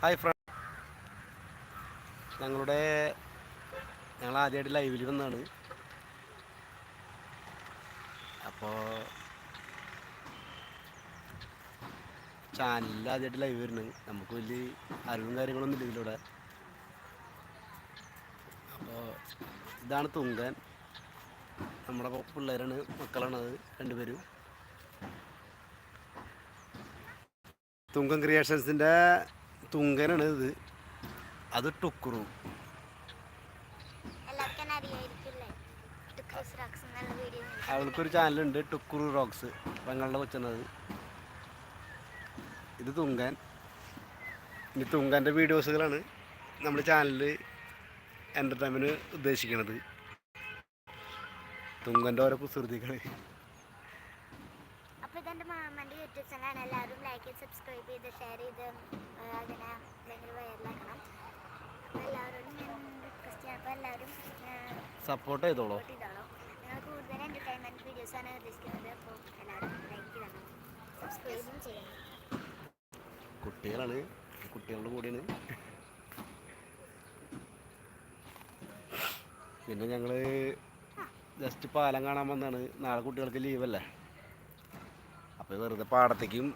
Hi front ഞങ്ങളുടെ ഞങ്ങൾ ആദ്യമായിട്ട് ലൈവിൽ വന്നതാണ്. അപ്പോൾ ചാനലിൽ ആദ്യമായിട്ട് ലൈവ് വരുന്നത് നമുക്ക് വലിയ അറിവും കാര്യങ്ങളൊന്നും ഇല്ല ഇതിലൂടെ അപ്പോൾ ഇതാണ് തുങ്കൻ. നമ്മുടെ പിള്ളേരാണ് മക്കളാണത് രണ്ടുപേരും. തുങ്കൻ ക്രിയേഷൻസിന്റെ തുങ്കനാണ് ഇത്. അത് ടുക്കുറു. അവൾക്കൊരു ചാനലുണ്ട് ടുക്കുറു റോക്സ്. പെങ്ങളുടെ കൊച്ചുന്നത്. ഇത് തുങ്കൻ. ഇനി തുങ്കന്റെ വീഡിയോസുകളാണ് നമ്മുടെ ചാനലിൽ എന്റർടൈൻമെന്റ് ഉദ്ദേശിക്കുന്നത് തുങ്കന്റെ ഓരോ കുസൃതികൾ ഇതെന്റെ മാമന്റെ യൂട്യൂബ് ചാനലാണ് എല്ലാവരും ലൈക്ക് ചെയ്ത് സബ്സ്ക്രൈബ് ചെയ്ത് ഷെയർ ചെയ്ത് അങ്ങനെ ഭയങ്കര വൈറലാക്കണം അപ്പോൾ എല്ലാവരോടും ഞാൻ റിക്വസ്റ്റ് ചെയ്യാം. അപ്പോൾ എല്ലാവരും സപ്പോർട്ട് ചെയ്തോളൂ. ഞങ്ങൾ കൂടുതൽ എന്റർടൈൻമെന്റ് വീഡിയോസാണ് ഉദ്ദേശിക്കുന്നത്. അപ്പോൾ എല്ലാവരും ലൈക്ക് ചെയ്യണം സബ്സ്ക്രൈബും ചെയ്യണം. കുട്ടികളാണ്. കുട്ടികളുടെ കൂടെയാണ്. പിന്നെ ഞങ്ങൾ ജസ്റ്റ് പാലം കാണാൻ വന്നാണ്. നാളെ കുട്ടികൾക്ക് ലീവല്ലേ അപ്പോൾ വെറുതെ പാടത്തേക്കും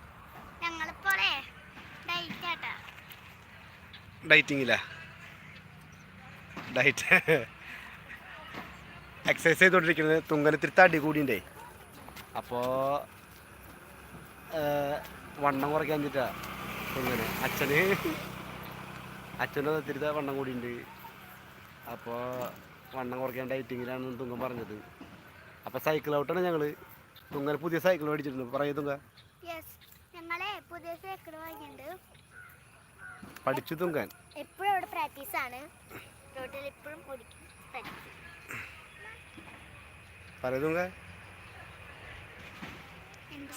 ഡയറ്റിങ്ങില്ല ഡയറ്റ് എക്സസൈസ് ചെയ്തുകൊണ്ടിരിക്കുന്നത് തുങ്കനത്തിരി തടി കൂടിയുണ്ടേ. അപ്പോൾ വണ്ണം കുറയ്ക്കാൻ വെച്ചിട്ടാ തുങ്കന്. അച്ഛന് അച്ഛനോ ഒത്തിരി വണ്ണം കൂടിയുണ്ട്. അപ്പോൾ വണ്ണം കുറയ്ക്കാൻ ഡയറ്റിങ്ങിലാണ് തുങ്കൻ പറഞ്ഞത്. അപ്പോൾ സൈക്കിൾ ഔട്ടാണ് ഞങ്ങൾ തുങ്കൻ പുതിയ സൈക്കിൾ മേടിച്ചിട്ടുണ്ട്. പറയൂ തുങ്ക. യെസ് ഞങ്ങളെ പുതിയ സൈക്കിൾ വാങ്ങിയിട്ടുണ്ട്. പഠിച്ചു തുങ്കാൻ. എപ്പോഴും അവിടെ പ്രാക്ടീസ് ആണ്. റോഡിൽ എപ്പോഴും ഓടിക്കും. പറയൂ തുങ്ക.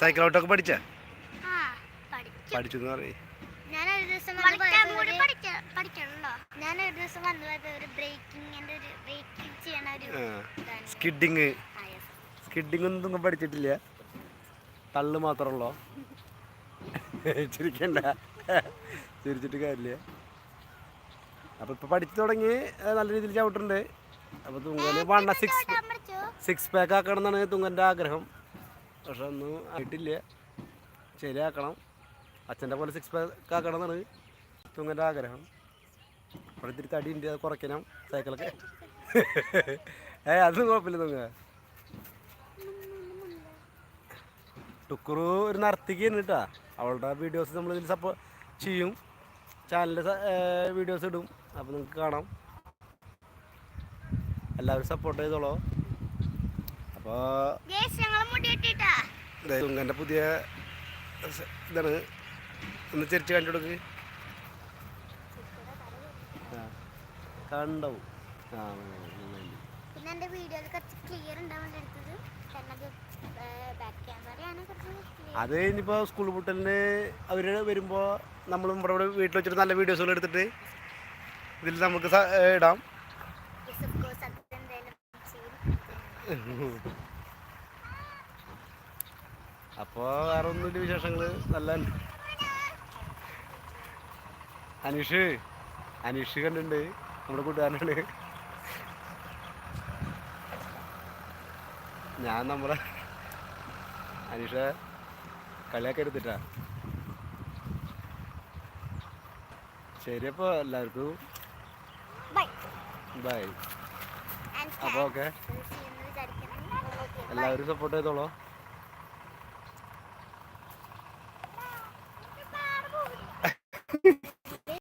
സൈക്കിൾ ഓട്ടൊക്കെ പഠിച്ച? പഠിച്ചു. എന്ന് ഞാൻ ഞാനൊരു ദിവസം പഠിക്കണല്ലോ ഞാനൊരു ദിവസം വന്നു പോയത് ഒരു ബ്രേക്കിങ്ങിന്റെ ഒരു ബ്രേക്കിംഗ് ചെയ്യണ ഒരു. Skidding yes. ഒന്നും പഠിച്ചിട്ടില്ല. തള്ളു മാത്രമുള്ളോ ചിരിക്കണ്ട. ചിരിച്ചിട്ട് കാര്യമില്ല. അപ്പോൾ ഇപ്പോൾ പഠിച്ചു തുടങ്ങി നല്ല രീതിയിൽ ചവിട്ടുണ്ട്. അപ്പോൾ തുങ്കന് വണ്ണ സിക്സ്. സിക്സ് പാക്ക് ആക്കണം എന്നാണ് തുങ്കന്റെ ആഗ്രഹം. പക്ഷെ ഒന്നും ആയിട്ടില്ല. ശരിയാക്കണം അച്ഛന്റെ പോലെ സിക്സ് പാക്ക് ആക്കണം എന്നാണ് തുങ്കന്റെ ആഗ്രഹം. അപ്പോൾ ഇത്തിരി തടി ഉണ്ട് അത് കുറയ്ക്കണം. സൈക്കിളൊക്കെ ഏ അതൊന്നും കുഴപ്പമില്ല തുങ്ക. ടുക്കുറു ഒരു നർത്തിക്കാണ് കേട്ടോ. അവളുടെ വീഡിയോസ് നമ്മൾ ഇതിൽ സപ്പോ ചെയ്യും. ചാനലിൽ വീഡിയോസ് ഇടും. അപ്പോൾ നിങ്ങൾക്ക് കാണാം. എല്ലാവരും സപ്പോർട്ട് ചെയ്തോളോ. അപ്പോൾ. തുങ്കന്റെ പുതിയ ഇതാണ്. ഒന്ന് ചെരിച്ച് കണ്ടു കൊടുക്ക്. കണ്ടാവും ആ. പിന്നെ വീഡിയോയിൽ കുറച്ച് ക്ലിയർ ഉണ്ടാവാൻ എടുത്തത് അത് ഇനിയിപ്പോൾ സ്കൂൾ പൂട്ടലിന് അവർ വരുമ്പോ നമ്മൾ നമ്മുടെ ഇവിടെ വീട്ടിൽ വെച്ചിട്ട് നല്ല വീഡിയോസുകൾ എടുത്തിട്ട് ഇതിൽ നമുക്ക് ഇടാം. അപ്പോ വേറെ ഒന്നുമില്ല വിശേഷങ്ങൾ നല്ല അനീഷ് അനീഷ് കണ്ടിട്ടുണ്ട്. നമ്മുടെ കൂട്ടുകാരനാണ്. ഞാൻ നമ്മളെ അനീഷ കളിയാക്കരുത്തിട്ടാ ശരി അപ്പോൾ എല്ലാവർക്കും. ബൈ. അപ്പോൾ ഓക്കെ. എല്ലാവരും സപ്പോർട്ട് ചെയ്തോളോ.